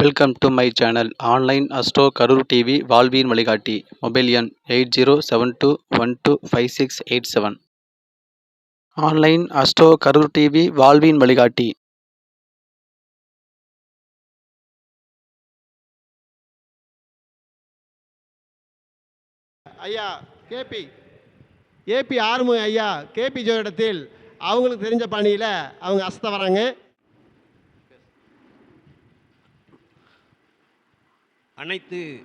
Welcome to my channel online astro Karur TV வாழ்வியின் வழிகாட்டி mobile எண் eight zero seven two one two five six eight seven online astro Karur TV வாழ்வியின் வழிகாட்டி ஐயா KP. AB ஆறுமுக ஐயா KP ஜோயிடத்தில் அவங்களுக்கு தெரிஞ்ச பணியில் அவங்க அசத்த வராங்க அனைத்து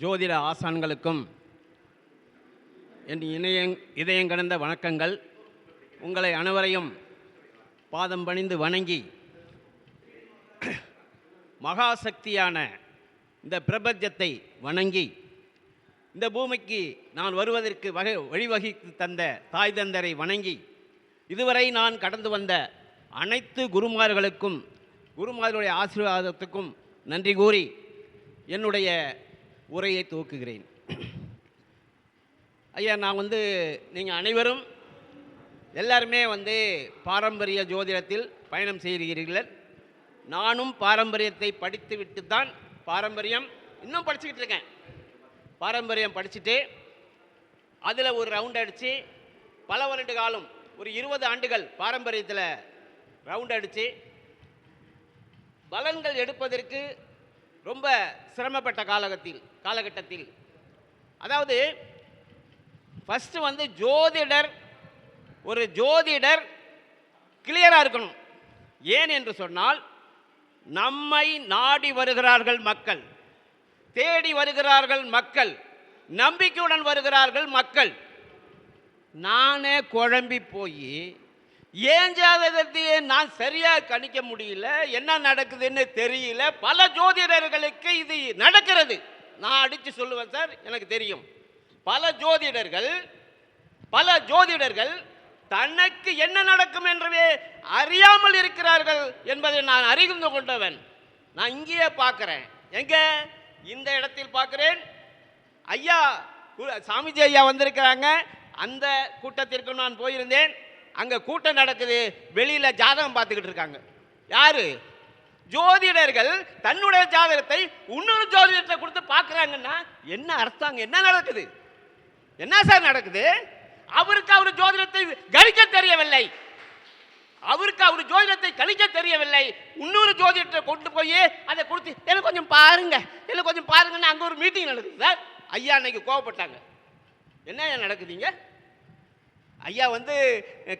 ஜோதிட ஆசான்களுக்கும் என் இணையங் இதயங்கடந்த வணக்கங்கள். உங்களை அனைவரையும் பாதம் பணிந்து வணங்கி மகாசக்தியான இந்த பிரபஞ்சத்தை வணங்கி இந்த பூமிக்கு நான் வருவதற்கு வகை வழிவகித்து தந்த தாய் தந்தரை வணங்கி இதுவரை நான் கடந்து வந்த அனைத்து குருமார்களுக்கும் குருமார்களுடைய ஆசீர்வாதத்துக்கும் நன்றி கூறி என்னுடைய உரையை துவக்குகிறேன். ஐயா நான் வந்து நீங்கள் அனைவரும் எல்லாருமே வந்து பாரம்பரிய ஜோதிடத்தில் பயணம் செய்கிறீர்கள். நானும் பாரம்பரியத்தை படித்துவிட்டு தான் பாரம்பரியம் இன்னும் படிச்சுக்கிட்டு இருக்கேன். பாரம்பரியம் படிச்சுட்டு அதில் ஒரு ரவுண்ட் அடித்து பல வருட காலம் ஒரு இருபது ஆண்டுகள் பாரம்பரியத்தில் ரவுண்ட் அடித்து பலன்கள் எடுப்பதற்கு ரொம்ப சிரமப்பட்ட காலகத்தில் காலகட்டத்தில். அதாவது ஃபஸ்ட்டு வந்து ஜோதிடர் ஒரு ஜோதிடர் கிளியராக இருக்கணும். ஏன் என்று சொன்னால் நம்மை நாடி வருகிறார்கள் மக்கள். தேடி வருகிறார்கள் மக்கள். நம்பிக்கையுடன் வருகிறார்கள் மக்கள். நானே குழம்பி போய் ஏன் ஜாதகத்தையே நான் சரியாக கணிக்க முடியல. என்ன நடக்குதுன்னு தெரியல. பல ஜோதிடர்களுக்கு இது நடக்கிறது. நான் அடித்து சொல்லுவேன் சார் எனக்கு தெரியும். பல ஜோதிடர்கள் பல ஜோதிடர்கள் தனக்கு என்ன நடக்கும் என்றவே அறியாமல் இருக்கிறார்கள் என்பதை நான் அறிந்து கொண்டவன். நான் இங்கேயே பார்க்குறேன். எங்கே? இந்த இடத்தில் பார்க்குறேன். ஐயா கு- சாமிஜி ஐயா வந்திருக்கிறாங்க. அந்த கூட்டத்திற்கு நான் போயிருந்தேன். அங்கே கூட்டம் நடக்குது வெளியில் ஜாதகம் பார்த்துக்கிட்டு இருக்காங்க. யாரு? ஜோதிடர்கள் தன்னுடைய ஜாதகத்தை இன்னொரு ஜோதிடத்தை கொடுத்து பார்க்குறாங்கன்னா என்ன அர்த்தம்? என்ன நடக்குது? என்ன சார் நடக்குது? அவருக்கு அவர் ஜோதிடத்தை கணிக்க தெரியவில்லை. அவருக்கு அவர் ஜோதிடத்தை கணிக்க தெரியவில்லை. இன்னொரு ஜோதிடத்தை கொண்டு போய் அதை கொடுத்து எனக்கு கொஞ்சம் பாருங்க எனக்கு கொஞ்சம் பாருங்கன்னு அங்கே ஒரு மீட்டிங் நடக்குது சார். ஐயா அன்னைக்கு கோவப்பட்டாங்க. என்ன நடக்குதுங்க ஐயா வந்து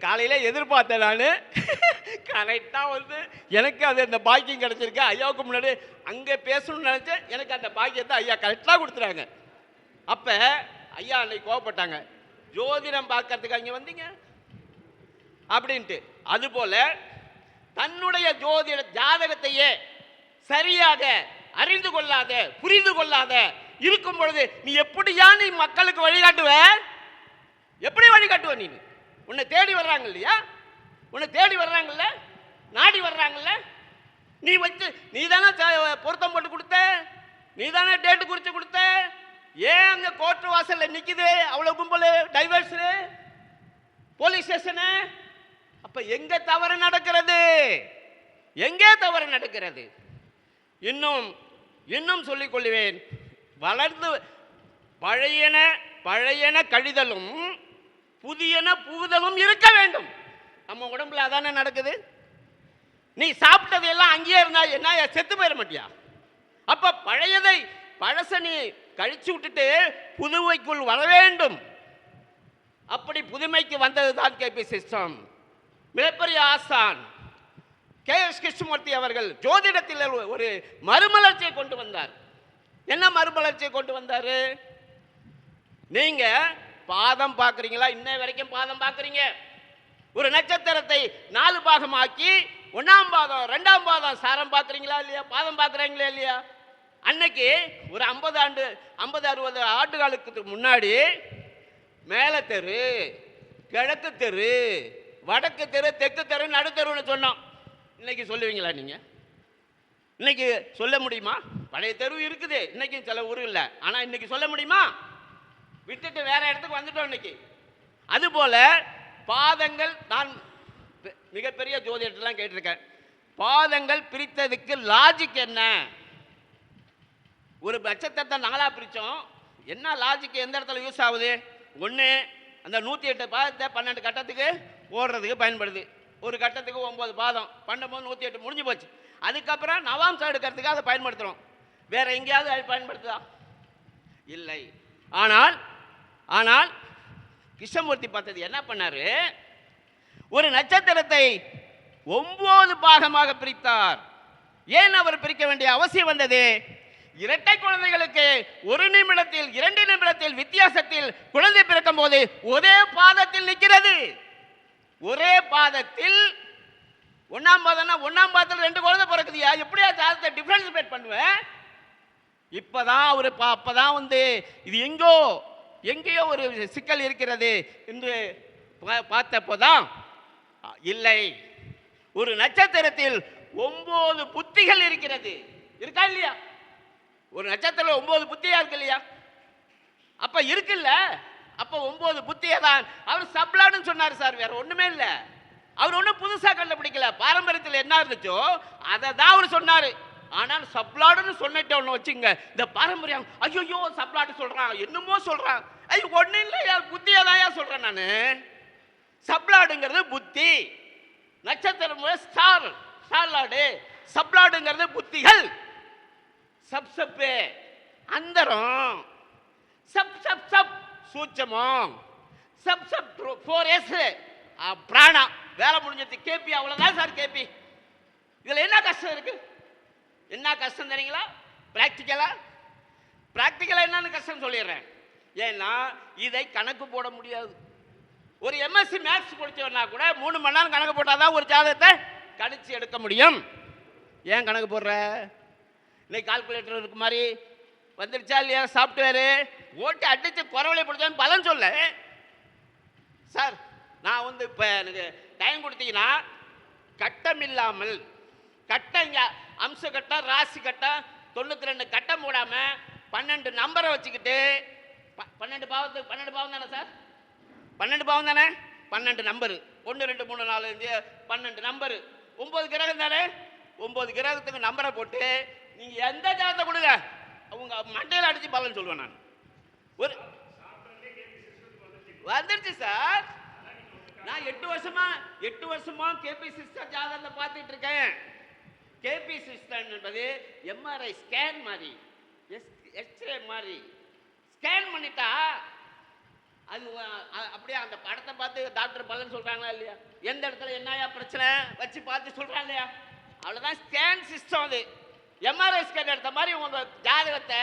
காலையில் எதிர்பார்த்தேன் நான். கரெக்டாக வந்து எனக்கு அது அந்த பாக்கியம் கிடச்சிருக்கு. ஐயாவுக்கு முன்னாடி அங்கே பேசணும்னு நினச்சேன். எனக்கு அந்த பாக்கியத்தை ஐயா கரெக்டாக கொடுத்துறாங்க அப்போ ஐயா அன்னைக்கு கோவப்பட்டாங்க. ஜோதிடம் பார்க்கறதுக்கு அங்கே வந்தீங்க? அப்படின்ட்டு. அதுபோல் தன்னுடைய ஜோதிட ஜாதகத்தையே சரியாக அறிந்து கொள்ளாத புரிந்து கொள்ளாத இருக்கும் பொழுது நீ எப்படியா நீ மக்களுக்கு வழிகாட்டுவ? எப்படி வழி காட்டுவ நீ உன்னை தேடி வர்றாங்க இல்லையா? உன்னை தேடி வர்றாங்கல்ல? நாடி வர்றாங்கல்ல? நீ வச்சு நீ தானே பொருத்தம் போட்டு கொடுத்த? நீ தானே டேட்டு குறித்து கொடுத்த? ஏன் அங்கே கோர்ட் வாசலில் நிற்கிது அவ்வளோ கும்பல் டைவர்ஸு போலீஸ் ஸ்டேஷனு அப்போ எங்கே தவறு நடக்கிறது? எங்கே தவறு நடக்கிறது? இன்னும் இன்னும் சொல்லிக்கொள்வேன் வளர்ந்து பழையன பழையன கழிதலும் புதியன புகுதலும் இருக்க வேண்டும். நம்ம உடம்புல அதானே நடக்குது? நீ சாப்பிட்டது எல்லாம் அங்கேயே இருந்தா என்ன செத்து போயிட மாட்டியா? அப்ப பழையதை பழச நீ கழிச்சு விட்டுட்டு புதுமைக்குள் வர வேண்டும். அப்படி புதுமைக்கு வந்தது தான் கேபி சிஸ்டம். மிகப்பெரிய ஆசான். கே. எஸ். கிருஷ்ணமூர்த்தி அவர்கள் ஜோதிடத்தில் ஒரு மறுமலர்ச்சியை கொண்டு வந்தார். என்ன மறுமலர்ச்சியை கொண்டு வந்தார்? நீங்கள் பாதம் பார்க்குறீங்களா? இன்ன வரைக்கும் பாதம் பார்க்குறீங்க. ஒரு நட்சத்திரத்தை நாலு பாகமாக்கி ஒன்றாம் பாதம் ரெண்டாம் பாதம் சாரம் பார்க்குறீங்களா இல்லையா? பாதம் பார்க்குறீங்களா இல்லையா? அன்னைக்கு ஒரு ஐம்பது ஆண்டு ஐம்பது அறுபது ஆண்டுகளுக்கு முன்னாடி மேலே தெரு கிழக்கு தெரு வடக்கு தெரு தெற்கு தெரு நடுத்தெருன்னு சொன்னோம். இன்னைக்கு சொல்லுவீங்களா நீங்கள் இன்னைக்கு சொல்ல முடியுமா? பழைய தெரு இருக்குது. இன்னைக்கும் சில ஊர் இல்லை ஆனால் இன்னைக்கு சொல்ல முடியுமா? விட்டுட்டு வேற இடத்துக்கு வந்துட்டோம் இன்னைக்கு. அதுபோல பாதங்கள் நான் மிகப்பெரிய ஜோதிடத்தெல்லாம் கேட்டிருக்கேன். பாதங்கள் பிரித்ததுக்கு லாஜிக் என்ன? ஒரு நட்சத்திரத்தை நாலா பிரித்தோம் என்ன லாஜிக் எந்த இடத்துல யூஸ் ஆகுது? ஒன்று அந்த நூற்றி எட்டு பாதத்தை பன்னெண்டு கட்டத்துக்கு ஓடுறதுக்கு பயன்படுது. ஒரு கட்டத்துக்கு ஒம்பது பாதம் பண்ணும்போது நூற்றி எட்டு முடிஞ்சு போச்சு. அதுக்கப்புறம் நவாம்சம் எடுக்கிறதுக்கு அதை பயன்படுத்துகிறோம் வேற எங்கேயாவது அது பயன்படுத்துதா? இல்லை. ஆனால் ஆனால் கிருஷ்ணமூர்த்தி பார்த்தது என்ன பண்ணாரு? ஒரு நட்சத்திரத்தை ஒன்பது பாகமாக பிரித்தார். ஏன் அவர் பிரிக்க வேண்டிய அவசியம் வந்தது? இரட்டை குழந்தைகளுக்கு ஒரு நிமிடத்தில் இரண்டு நிமிடத்தில் வித்தியாசத்தில் குழந்தை பிறக்கும் போது ஒரே பாதத்தில் நிற்கிறது. ஒரே பாதத்தில் ஒன்னாம் பாதம்னா ஒன்னாம் பாதத்தில் ரெண்டு குழந்தை பிறக்குதுயா? எப்படியா சாதத்தை டிஃபரன்சிபேட் பண்ணுவேன் இப்போதான் அவர் பா- அப்போதான் வந்து இது எங்கோ எங்கேயோ ஒரு சிக்கல் இருக்கிறது என்று பா- பார்த்தப்போதான் இல்லை. ஒரு நட்சத்திரத்தில் ஒன்பது புத்திகள் இருக்கிறது. இருக்கா இல்லையா? ஒரு நட்சத்திரம் ஒன்பது புத்தியா இருக்கு இல்லையா? அப்ப இருக்குல்ல? அப்ப ஒன்பது புத்தியை தான். அவர் சப்ளான்னு சொன்னார் சார் வேற ஒண்ணுமே இல்லை. அவர் ஒன்றும் புதுசாக கண்டுபிடிக்கல. பாரம்பரியத்தில் என்ன இருந்துச்சோ அதை தான் அவர் சொன்னார். ஆனால் சப்ளாடுன்னு சொன்னிட்ட ஒன்று வச்சுங்க. இந்த பாரம்பரியம் ஐயோ சப்ளாடு சொல்கிறான் என்னமோ சொல்கிறான் ஐயோ ஒன்றும் இல்லை யார் புத்தியை தான் நான். சப்ளாடுங்கிறது புத்தி. நட்சத்திரம் ஸ்டார் ஸ்டார்லாடு. சப்ளாடுங்கிறது புத்திகள். Sub sub. அந்தரம். Sub sub sub. சூச்சமம் sub sub four S பிராணா. வேலை முடிஞ்சது கேபி அவ்வளோதான் சார் கேபி இதில் என்ன கஷ்டம் இருக்குது என்ன கஷ்டம் தெரியுங்களா? ப்ராக்டிக்கலாக ப்ராக்டிக்கலாக என்னன்னு கஷ்டம் சொல்லிடுறேன். ஏன்னா இதை கணக்கு போட முடியாது. ஒரு எம்எஸ்சி மேக்ஸ் படித்தவனா கூட மூணு மணி நேரம் கணக்கு போட்டால் தான் ஒரு ஜாதகத்தை கணிச்சு எடுக்க முடியும். ஏன் கணக்கு போடுற? இன்னைக்கு கால்குலேட்டர் இருக்கு மாதிரி. வந்துருச்சா இல்லையா சாஃப்ட்வேரு ஓட்டி அடித்து குறவலை பிடிச்சான்னு பலன் சொல்ல. சார் நான் வந்து இப்போ எனக்கு டைம் கொடுத்தீங்கன்னா கட்டம் இல்லாமல் கட்டங்க அம்ச கட்டம் ராசி கட்டம் தொண்ணூற்றி ரெண்டு கட்டம் போடாமல் பன்னெண்டு நம்பரை வச்சுக்கிட்டு ப- பன்னெண்டு பாவத்துக்கு பன்னெண்டு பாவம் தானே சார்? பன்னெண்டு பாவம் தானே? பன்னெண்டு நம்பரு. ஒன்று ரெண்டு மூணு நாலு அஞ்சு பன்னெண்டு நம்பரு. ஒம்பது கிரகம் தானே? ஒம்பது கிரகத்துக்கு நம்பரை போட்டு நீங்கள் எந்த ஜாதத்தை கொடுங்க? அவங்க மண்டையில் அடித்து பலன் சொல்லுவேன் நான். ஒரு வந்துருச்சு சார். நான் எட்டு வருஷமா எட்டு வருஷமா கேபி சிஸ்டர் ஜாதகத்தை பார்த்துட்டு இருக்கேன். கேபி சிஸ்டம் என்பது எம்ஆர்ஐ ஸ்கேன் மாதிரி எஸ் எக்ஸ்ரே மாதிரி. ஸ்கேன் பண்ணிட்டா அது அப்படியே அந்த படத்தை பார்த்து டாக்டர் பலன் சொல்கிறாங்களா இல்லையா? எந்த இடத்துல என்னையா பிரச்சனை? வச்சு பார்த்து சொல்றாங்க இல்லையா? அவ்வளோதான் ஸ்கேன் சிஸ்டம் அது. எம்ஆர்ஐ ஸ்கேன் எடுத்த மாதிரி உங்கள் ஜாதகத்தை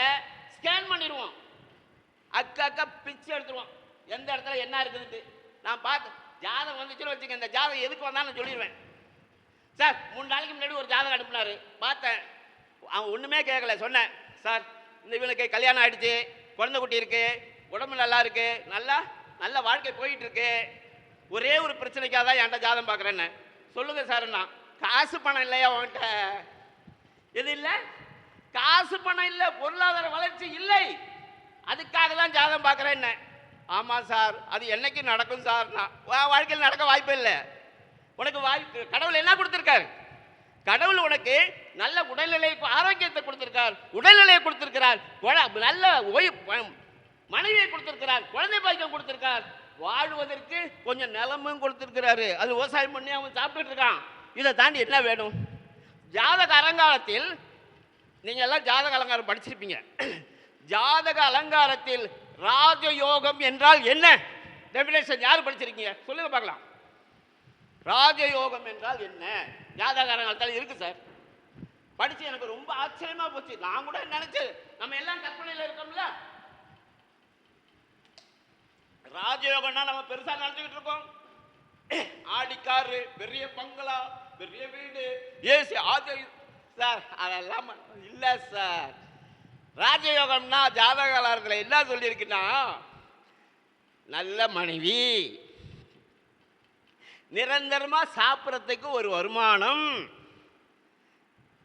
ஸ்கேன் பண்ணிடுவோம். அக்கா அக்கா பிச்சு எடுத்துருவோம். எந்த இடத்துல என்ன இருக்குதுன்ட்டு. நான் பார்த்து ஜாதகம் வந்துச்சுன்னு வச்சுக்க இந்த ஜாதகம் எதுக்கு வந்தாலும் சொல்லிடுவேன். சார் மூணு நாளைக்கு முன்னாடி ஒரு ஜாதகம் அனுப்புனாரு. பார்த்தேன். அவன் ஒன்றுமே கேட்கல சொன்னேன். சார் இந்த இவனுக்கு கல்யாணம் ஆகிடுச்சு குழந்தை குட்டி இருக்குது உடம்பு நல்லா இருக்குது நல்லா நல்ல வாழ்க்கை போயிட்டுருக்கு ஒரே ஒரு பிரச்சனைக்காக தான் என்கிட்ட ஜாதகம் பார்க்குறேன்னு. சொல்லுங்கள் சார் நான் காசு பணம் இல்லையா உன்கிட்ட? எது இல்லை? காசு பணம் இல்லை. பொருளாதார வளர்ச்சி இல்லை. அதுக்காக தான் ஜாதகம் பார்க்குறேன் என்ன ஆமாம் சார். அது என்னைக்கு நடக்கும் சார்? நான் வாழ்க்கையில் நடக்க வாய்ப்பு இல்லை. உனக்கு வாய்ப்பு கடவுள் என்ன கொடுத்துருக்காரு? கடவுள் உனக்கு நல்ல உடல்நிலை ஆரோக்கியத்தை கொடுத்துருக்கார். உடல்நிலையை கொடுத்துருக்கிறார். நல்ல ஓய்வு மனைவியை கொடுத்துருக்கிறார். குழந்தை பாக்கியம் கொடுத்துருக்கார். வாழ்வதற்கு கொஞ்சம் நிலமும் கொடுத்துருக்கிறாரு. அது விவசாயம் பண்ணி அவன் சாப்பிட்டுட்டு இருக்கான். இதை தாண்டி என்ன வேணும்? ஜாதக அலங்காரத்தில் நீங்கள் எல்லாம் ஜாதக அலங்காரம் படிச்சிருப்பீங்க. ஜாதக அலங்காரத்தில் ராஜயோகம் என்றால் என்ன? டெபினேஷன் யார் படிச்சிருக்கீங்க? சொல்லுங்க பார்க்கலாம். ராஜயோகம் என்றால் என்ன? ஜாதக இருக்கு சார் படிச்சு எனக்கு ரொம்ப ஆச்சரியமா போச்சு. நான் கூட நினைச்சு நம்ம எல்லாம் கற்பனையில் இருக்கோம்ல? ராஜயோகம்னா நம்ம பெருசா நினைச்சுக்கிட்டு இருக்கோம். ஆடிக்காரு பெரிய பங்களா பெரிய வீடு ஏசி ஆஜ சார் அதெல்லாம் இல்ல சார் ராஜயோகம்னா ஜாதகாலத்தில் என்ன சொல்லியிருக்குன்னா நல்ல மனைவி நிரந்தரமாக சாப்பிட்றதுக்கு ஒரு வருமானம்.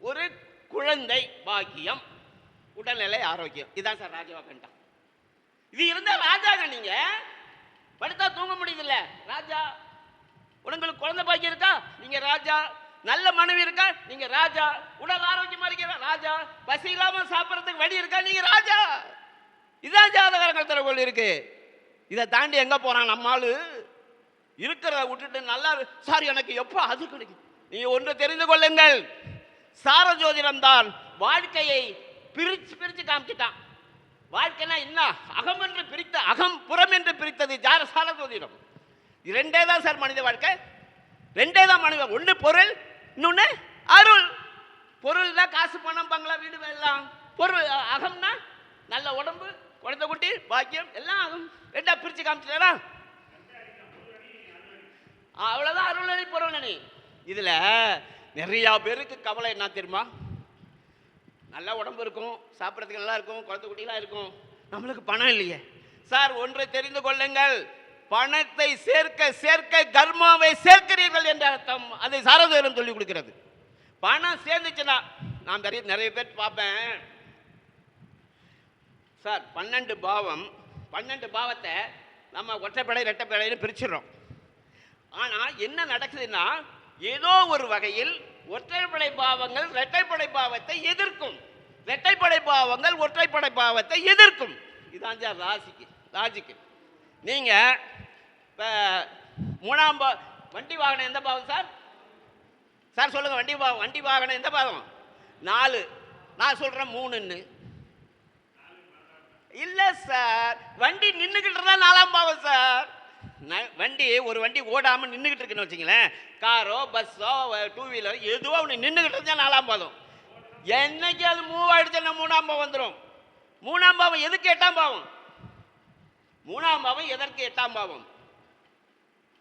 ஒரு குழந்தை பாக்கியம் உடல்நிலை ஆரோக்கியம். இதான் சார் ராஜயோகம்டா இது இருந்தால் ராஜாங்க நீங்கள் படுத்தா தூங்க முடியுதுல்ல. ராஜா உங்களுக்கு குழந்தை பாக்கியம் இருக்கா? நீங்கள் ராஜா. நல்ல மனைவி இருக்கா? நீங்கள் ராஜா. உடல் ஆரோக்கியமாக இருக்கிற ராஜா. பசி இல்லாமல் சாப்பிட்றதுக்கு வழி இருக்கா? நீங்கள் ராஜா. இதான் ஜாதகரங்கள் திறவுகள் இருக்கு இதை தாண்டி எங்கே போகிறான் நம்ம இருக்கிறத விட்டுட்டு நல்லா சார் எனக்கு எப்போ அது கிடைக்கும் நீ ஒன்று தெரிந்து கொள்ளுங்கள். சார ஜோதிடம் தான் வாழ்க்கையை பிரிச்சு பிரித்து காமிச்சிட்டான். வாழ்க்கைனா என்ன? அகம் என்று பிரித்த அகம் புறம் என்று பிரித்தது ஜார சார ஜோதிடம். ரெண்டே தான் சார் மனித வாழ்க்கை. ரெண்டே தான் மனித ஒன்று பொருள் இன்னொன்று அருள். பொருள் தான் காசு பணம் பங்களா வீடு எல்லாம். பொருள் அகம்னா நல்ல உடம்பு குழந்தை குட்டி பாக்கியம் எல்லாம் அகம். ரெண்டா பிரித்து காமிச்சிட்டா அவ்வளோதான் அருள்நிலை பொருளணி இதில் நிறையா பேருக்கு கவலை என்ன தெரியுமா? நல்லா உடம்பு இருக்கும் சாப்பிட்றதுக்கு நல்லா இருக்கும் குழந்தை குட்டிலாம் இருக்கும். நம்மளுக்கு பணம் இல்லையே. சார் ஒன்றை தெரிந்து கொள்ளுங்கள். பணத்தை சேர்க்க சேர்க்க கர்மாவை சேர்க்கிறீர்கள் என்ற அர்த்தம் அதை சாரதேரம் சொல்லிக் கொடுக்கிறது. பணம் சேர்ந்துச்சுன்னா நான் நிறைய நிறைய பேர் பார்ப்பேன். சார் பன்னெண்டு பாவம். பன்னெண்டு பாவத்தை நம்ம ஒற்றைப்படை ரெட்டைப்படைன்னு பிரிச்சிடுறோம். ஆனால் என்ன நடக்குதுன்னா ஏதோ ஒரு வகையில் ஒற்றைப்படை பாவங்கள் இரட்டைப்படை பாவத்தை எதிர்க்கும். இரட்டைப்படை பாவங்கள் ஒற்றைப்படை பாவத்தை எதிர்க்கும். இதான் சார் ராசிக்கு ராஜிக்கு. நீங்கள் இப்போ மூணாம் பா வண்டி வாகனம் எந்த பாவம் சார்? சார் சொல்லுங்கள் வண்டி பாவம் வண்டி வாகனம் எந்த பாவம்? நாலு. நான் சொல்கிறேன் மூணுன்னு. இல்லை சார் வண்டி நின்றுக்கிட்டு தான் நாலாம் பாவம் சார். வண்டி ஒரு வண்டி ஓடாமல் நின்றுக்கிட்டு இருக்குன்னு வச்சுங்களேன் காரோ பஸ்ஸோ டூ வீலரோ எதுவோ ஒன்று நின்றுக்கிட்டு இருந்தால் நாலாம் பாவம் என்னைக்கு அது மூவ் ஆகிடுச்சுன்னா மூணாம் பாவம் வந்துடும் மூணாம் பாவம் எதுக்கு எட்டாம் பாவம்? மூணாம் பாவம் எதற்கு எட்டாம் பாவம்?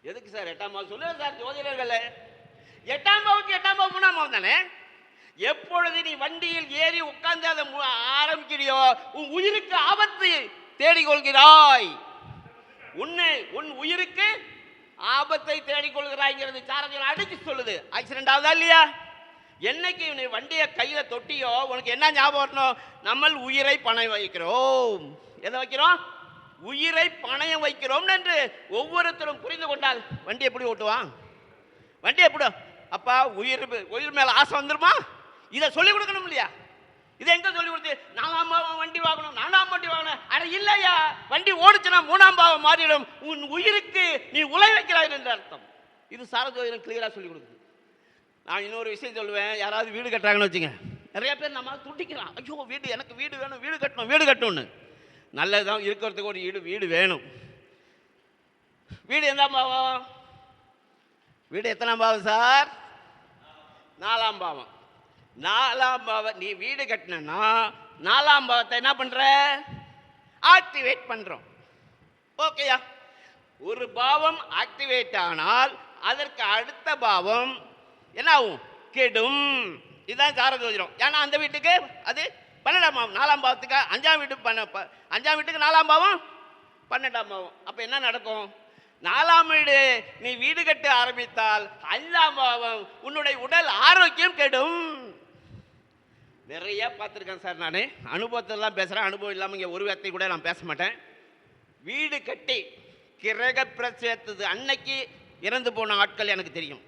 எதுக்கு சார் எட்டாம் பாவம்? சொல்லுங்க சார் ஜோதிடர்களே. எட்டாம் பாவத்துக்கு எட்டாம் பாவம் மூணாம் பாவம் தானே? எப்பொழுது நீ வண்டியில் ஏறி உட்கார்ந்து அதை ஆரம்பிக்கிறியோ உன் உயிருக்கு ஆபத்து தேடிக்கொள்கிறாய். உன்னை உன் உயிருக்கு ஆபத்தை தேடிக்கொள்கிறாய்ங்கிறது சாரதியில் அடிச்சு சொல்லுது. ஆக்சிடென்ட் ஆகுதா இல்லையா? என்னைக்கு நீ வண்டியை கையில் தொட்டியோ உனக்கு என்ன ஞாபகம் வரணும்? நம்ம உயிரை பணம் வைக்கிறோம். எதை வைக்கிறோம்? உயிரை பணயம் வைக்கிறோம் என்று ஒவ்வொருத்தரும் புரிந்து கொண்டால் வண்டி எப்படி ஓட்டுவான்? வண்டி எப்படி? அப்பா உயிர் உயிர் மேலே ஆசை வந்துருமா? இதை சொல்லிக் கொடுக்கணும் இல்லையா? இதை எங்க சொல்லி கொடுத்து? நாலாம் பாவம் வண்டி வாங்கணும் நாலாம் வண்டி வாங்கணும். அட இல்லையா? வண்டி ஓடுச்சுன்னா மூணாம் பாவம் மாறிடும். உன் உயிருக்கு நீ உலை வைக்கிறாய் என்ற அர்த்தம். இது சாரஜோதிடம் கிளியராக சொல்லி கொடுக்குது. நான் இன்னொரு விஷயம் சொல்லுவேன். யாராவது வீடு கட்டுறாங்கன்னு வச்சுங்க நிறைய பேர் நம்ம துடிக்கிறான் ஐயோ வீடு எனக்கு வீடு வேணும் வீடு கட்டணும் வீடு கட்டணும்னு. நல்லதுதான் இருக்கிறதுக்கு ஒரு வீடு வீடு வேணும். வீடு எந்த பாவம்? வீடு எத்தனாம் பாவம் சார்? நாலாம் பாவம். நாலாம் பாவம் நீ வீடு கட்டினா நாலாம் பாவத்தை என்ன பண்ற? ஆக்டிவேட் பண்றோம். ஓகேயா ஒரு பாவம் ஆக்டிவேட் ஆனால் அதற்கு அடுத்த பாவம் என்ன ஆகும் கெடும். இதுதான் சார ஏன்னா அந்த வீட்டுக்கு அது பன்னெண்டாம் பாவம். நாலாம் பாவத்துக்கு அஞ்சாம் வீட்டுக்கு பண்ண ப- அஞ்சாம் வீட்டுக்கு நாலாம் பாவம்? பன்னெண்டாம் பாவம். அப்போ என்ன நடக்கும்? நாலாம் வீடு நீ வீடு கட்ட ஆரம்பித்தால் அஞ்சாம் பாவம் உன்னுடைய உடல் ஆரோக்கியம் கெடும். நிறைய பார்த்துருக்கேன் சார் நான். அனுபவத்திலாம் பேசுகிறேன் அனுபவம் இல்லாமல் இங்கே ஒரு வார்த்தை கூட நான் பேச மாட்டேன். வீடு கட்டி கிரக பிரசேத்தது அன்னைக்கு இறந்து போன ஆட்கள் எனக்கு தெரியும்.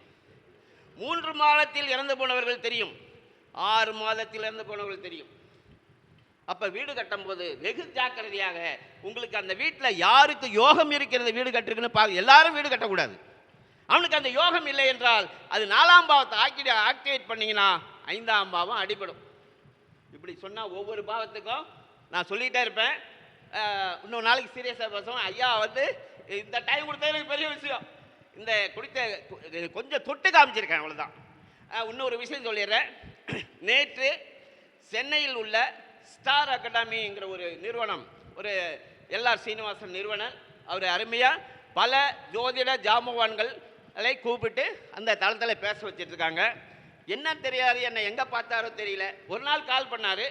மூன்று மாதத்தில் இறந்து போனவர்கள் தெரியும். ஆறு மாதத்தில் இறந்து போனவர்கள் தெரியும். அப்போ வீடு கட்டும்போது வெகு ஜாக்கிரதையாக உங்களுக்கு அந்த வீட்டில் யாருக்கு யோகம் இருக்கிறது வீடு கட்டிருக்குன்னு பா எல்லாரும் வீடு கட்டக்கூடாது. அவனுக்கு அந்த யோகம் இல்லை என்றால் அது நாலாம் பாவத்தை ஆக்கி ஆக்டிவேட் பண்ணிங்கன்னா ஐந்தாம் பாவம் அடிபடும். இப்படி சொன்னால் ஒவ்வொரு பாவத்துக்கும் நான் சொல்லிகிட்டே இருப்பேன். இன்னொரு நாளைக்கு சீரியஸாக பேசுவோம். ஐயா வந்து இந்த டைம் கொடுத்தது எனக்கு பெரிய விஷயம். இந்த குடித்த கொஞ்சம் தொட்டு காமிச்சிருக்கேன் அவ்வளோதான் இன்னொரு விஷயம் சொல்லிடுறேன். நேற்று சென்னையில் உள்ள ஸ்டார் அகாடமிங்கிற ஒரு நிறுவனம் ஒரு எல்ஆர் சீனிவாசன் நிறுவனர் அவர் அருமையாக பல ஜோதிட ஜாமவான்களை கூப்பிட்டு அந்த தளத்தில் பேச வச்சிட்ருக்காங்க என்ன தெரியாது என்னை எங்கே பார்த்தாரோ தெரியல. ஒரு நாள் கால் பண்ணார்.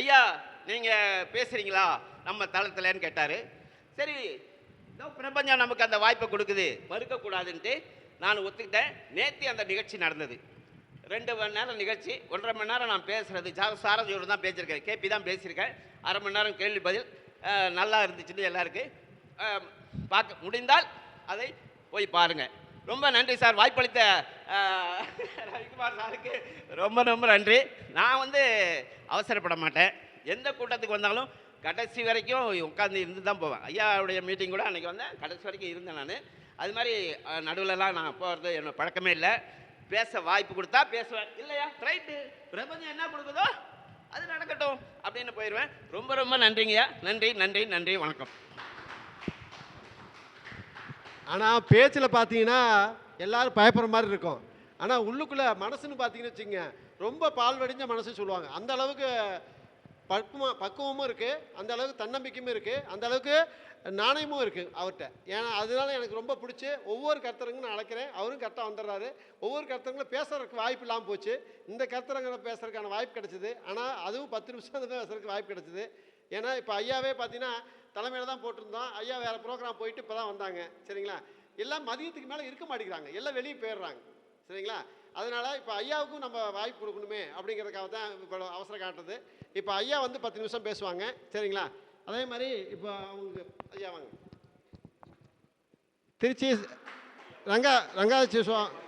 ஐயா நீங்கள் பேசுகிறீங்களா நம்ம தளத்தில்ன்னு கேட்டார். சரி இதோ பிரபஞ்சம் நமக்கு அந்த வாய்ப்பை கொடுக்குது. மறுக்கக்கூடாதுன்ட்டு நான் ஒத்துக்கிட்டேன். நேற்று அந்த நிகழ்ச்சி நடந்தது. ரெண்டு மணி நேரம் நிகழ்ச்சி. ஒன்றரை மணி நேரம் நான் பேசுகிறது சார சாரதியோடு தான் பேசியிருக்கேன். கேபி தான் பேசியிருக்கேன். அரை மணி நேரம் கேள்வி பதில். நல்லா இருந்துச்சுன்னு எல்லாருக்கு பார்க்க முடிந்தால் அதை போய் பாருங்கள் ரொம்ப நன்றி சார். வாய்ப்பளித்த ரவிக்குமார் சாருக்கு ரொம்ப ரொம்ப நன்றி. நான் வந்து அவசரப்பட மாட்டேன். எந்த கூட்டத்துக்கு வந்தாலும் கடைசி வரைக்கும் உட்காந்து இருந்து தான் போவேன். ஐயாவுடைய மீட்டிங் கூட அன்றைக்கி வந்தேன் கடைசி வரைக்கும் இருந்தேன் நான். அது மாதிரி நடுவில்லாம் நடுவுலலாம் நான் போகிறது என்னோட பழக்கமே இல்லை. பேச வாய்ப்பு கொடுத்தா பேசுவேன். இல்லையா? ரைட்டு பிரபஞ்சம் என்ன கொடுக்குதோ அது நடக்கட்டும் அப்படின்னு போயிடுவேன். ரொம்ப ரொம்ப நன்றிங்கய்யா. நன்றி நன்றி நன்றி. வணக்கம். ஆனால் பேச்சில் பார்த்தீங்கன்னா எல்லாரும் பயப்படுற மாதிரி இருக்கும். ஆனால் உள்ளுக்குள்ளே மனசுன்னு பார்த்தீங்கன்னு வச்சுங்க ரொம்ப பால் வடிஞ்ச மனசுன்னு சொல்லுவாங்க. அந்த அளவுக்கு பக்குவம் பக்குவமும் இருக்குது அந்த அளவுக்கு தன்னம்பிக்கையும் இருக்குது அந்த அளவுக்கு நாணயமும் இருக்குது அவர்கிட்ட ஏன்னா அதனால எனக்கு ரொம்ப பிடிச்சி ஒவ்வொரு கருத்தரங்கும் நான் அழைக்கிறேன். அவரும் கரெக்டாக வந்துடுறாரு. ஒவ்வொரு கருத்தரங்களும் பேசுறதுக்கு வாய்ப்பு இல்லாமல் போச்சு. இந்த கருத்தரங்களை பேசுறதுக்கான வாய்ப்பு கிடைச்சிது. ஆனால் அதுவும் பத்து நிமிஷம் தான் பேசுறதுக்கு வாய்ப்பு கிடைச்சிது. ஏன்னா இப்போ ஐயாவே பார்த்தீங்கன்னா தலைமையில் தான் போட்டிருந்தோம். ஐயா வேறு ப்ரோக்ராம் போயிட்டு இப்போ தான் வந்தாங்க. சரிங்களா? எல்லாம் மதியத்துக்கு மேலே இருக்க மாட்டேங்கிறாங்க. எல்லாம் வெளியே போயிடுறாங்க. சரிங்களா? அதனால் இப்போ ஐயாவுக்கும் நம்ம வாய்ப்பு கொடுக்கணுமே அப்படிங்கிறதுக்காக தான் இப்போ அவசரம் காட்டுறது. இப்போ ஐயா வந்து பத்து நிமிஷம் பேசுவாங்க. சரிங்களா? அதே மாதிரி இப்போ அவங்க ஐயா வாங்க. திருச்சி ரங்கா ரங்காச்சி சுவாமி